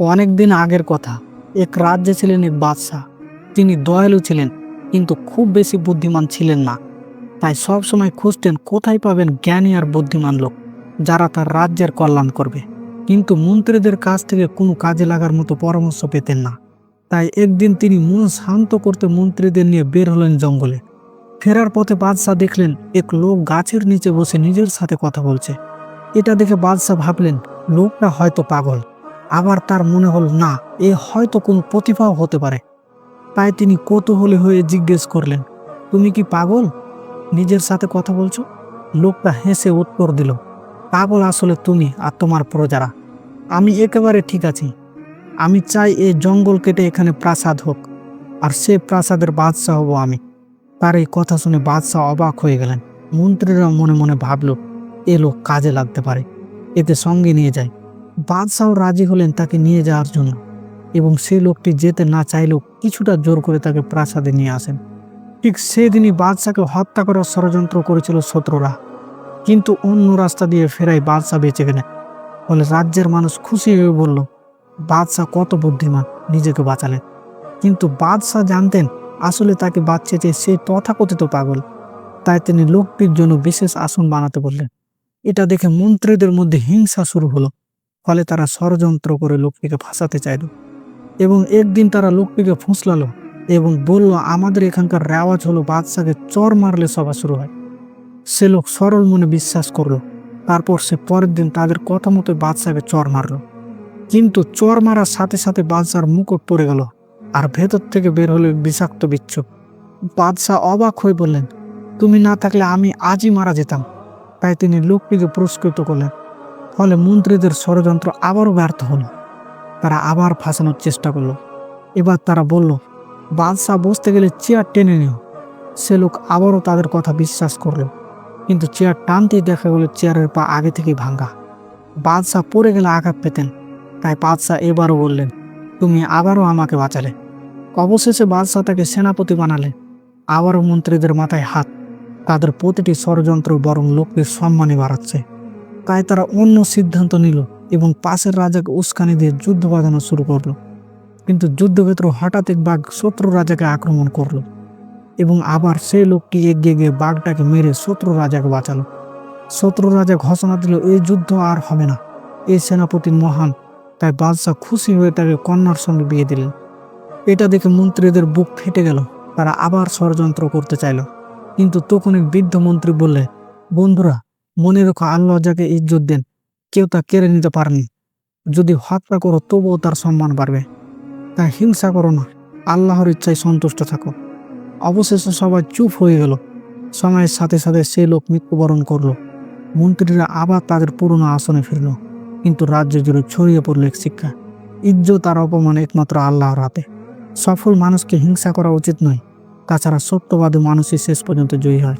অনেক দিন আগের কথা। এক রাজ্যে ছিলেন এক বাদশাহ। তিনি দয়ালু ছিলেন, কিন্তু খুব বেশি বুদ্ধিমান ছিলেন না। তাই সব সময় খুঁজতেন কোথায় পাবেন জ্ঞানী আর বুদ্ধিমান লোক, যারা তার রাজ্যের কল্যাণ করবে। কিন্তু মন্ত্রীদের কাছ থেকে কোনো কাজে লাগার মতো পরামর্শ পেতেন না। তাই একদিন তিনি মন শান্ত করতে মন্ত্রীদের নিয়ে বের হলেন জঙ্গলে। ফেরার পথে বাদশাহ দেখলেন, এক লোক গাছের নিচে বসে নিজের সাথে কথা বলছে। এটা দেখে বাদশাহ ভাবলেন, লোকটা হয়তো পাগল। আবার তার মনে হল, না, এ হয়তো কোনো প্রতিভাও হতে পারে। তাই তিনি কৌতূহলী হয়ে জিজ্ঞেস করলেন, তুমি কি পাগল? নিজের সাথে কথা বলছো? লোকটা হেসে উত্তর দিল, পাগল আসলে তুমি আর তোমার প্রজারা। আমি একেবারে ঠিক আছি। আমি চাই এই জঙ্গল কেটে এখানে প্রাসাদ হোক, আর সে প্রাসাদের বাদশাহ হব আমি। তার এই কথা শুনে বাদশাহ অবাক হয়ে গেলেন। মন্ত্রীরা মনে মনে ভাবল, এ লোক কাজে লাগতে পারে। এতে সঙ্গে নিয়ে যায়। বাদশাহ রাজি হলেন তাকে নিয়ে যাওয়ার জন্য এবং সেই লোকটি যেতে না চাইলেও কিছুটা জোর করে তাকে প্রাসাদে নিয়ে আসেন। ঠিক সেদিনই বাদশাকে হত্যা করার ষড়যন্ত্র করেছিল শত্রুরা। কিন্তু অন্য রাস্তা দিয়ে ফেরাই বাদশাহ বেঁচে গেলেন। ফলে রাজ্যের মানুষ খুশি হয়ে বলল, বাদশাহ কত বুদ্ধিমান, নিজেকে বাঁচালেন। কিন্তু বাদশাহ জানতেন আসলে তাকে বাঁচিয়েছে সে তথাকথিত পাগল। তাই তিনি লোকটির জন্য বিশেষ আসন বানাতে বললেন। এটা দেখে মন্ত্রীদের মধ্যে হিংসা শুরু হলো। ফলে তারা ষড়যন্ত্র করে লোকটিকে ফাঁসাতে চাইল এবং একদিন তারা লোকটিকে ফুসলালো এবং বলল, আমাদের এখানকার রেওয়াজ হলো বাদশাকে চর মারলে সভা শুরু হয়। সে লোক সরল মনে বিশ্বাস করল। তারপর সে পরের দিন তাদের কথা মতো বাদশাকে চর মারলো। কিন্তু চর মারার সাথে সাথে বাদশার মুকুট পড়ে গেল আর ভেতর থেকে বের হলো বিষাক্ত বিচ্ছু। বাদশাহ অবাক হয়ে বললেন, তুমি না থাকলে আমি আজই মারা যেতাম। তাই তিনি লোকটিকে পুরস্কৃত করলেন। ফলে মন্ত্রীদের ষড়যন্ত্র আবারও ব্যর্থ হলো। তারা আবার ফাঁসানোর চেষ্টা করল। এবার তারা বলল, বাদশাহ বসতে গেলে চেয়ার টেনে নিও। সে লোক আবারও তাদের কথা বিশ্বাস করল। কিন্তু চেয়ার টানতেই দেখা গেল চেয়ারের পা আগে থেকেই ভাঙ্গা। বাদশাহ পড়ে গেলে আঘাত পেতেন। তাই বাদশাহ এবারও বললেন, তুমি আবারও আমাকে বাঁচালে। অবশেষে বাদশাহ তাকে সেনাপতি বানালে। আবারও মন্ত্রীদের মাথায় হাত। তাদের প্রতিটি ষড়যন্ত্র বরং লোকদের সম্মানই বাড়াচ্ছে। তাই তারা অন্য সিদ্ধান্ত নিল এবং পাশের রাজাকে উস্কানি দিয়ে যুদ্ধ বাঁধানো শুরু করল। কিন্তু যুদ্ধক্ষেত্র হঠাৎ এক বাঘ শত্রু রাজাকে আক্রমণ করল এবং আবার সেই লোকটি এগিয়ে গিয়ে বাঘটাকে মেরে শত্রু রাজাকে বাঁচালো। শত্রু রাজা ঘোষণা দিল, এই যুদ্ধ আর হবে না। এই সেনাপতি মহান, তাই বাদশাহ খুশি হয়ে তাকে কন্যার সঙ্গে বিয়ে দিলেন। এটা দেখে মন্ত্রীদের বুক ফেটে গেল। তারা আবার ষড়যন্ত্র করতে চাইল। কিন্তু তখন এক বৃদ্ধ মন্ত্রী বললে, বন্ধুরা মনে রেখো, আল্লাহ যাকে ইজ্জত দেন, কেউ তা কেড়ে নিতে পারেনি। যদি হত্যা করো, তবুও তার সম্মান বাড়বে। তাই হিংসা করো না, আল্লাহর ইচ্ছায় সন্তুষ্ট থাকো। অবশেষে সবাই চুপ হয়ে গেল। সময়ের সাথে সাথে সেই লোক মৃত্যুবরণ করল। মন্ত্রীরা আবার তাদের পুরনো আসনে ফিরল। কিন্তু রাজ্য জুড়ে ছড়িয়ে পড়ল এক শিক্ষা, ইজ্জত আর অপমান একমাত্র আল্লাহর হাতে। সফল মানুষকে হিংসা করা উচিত নয়। তাছাড়া সত্যবাদী মানুষই শেষ পর্যন্ত জয়ী হয়।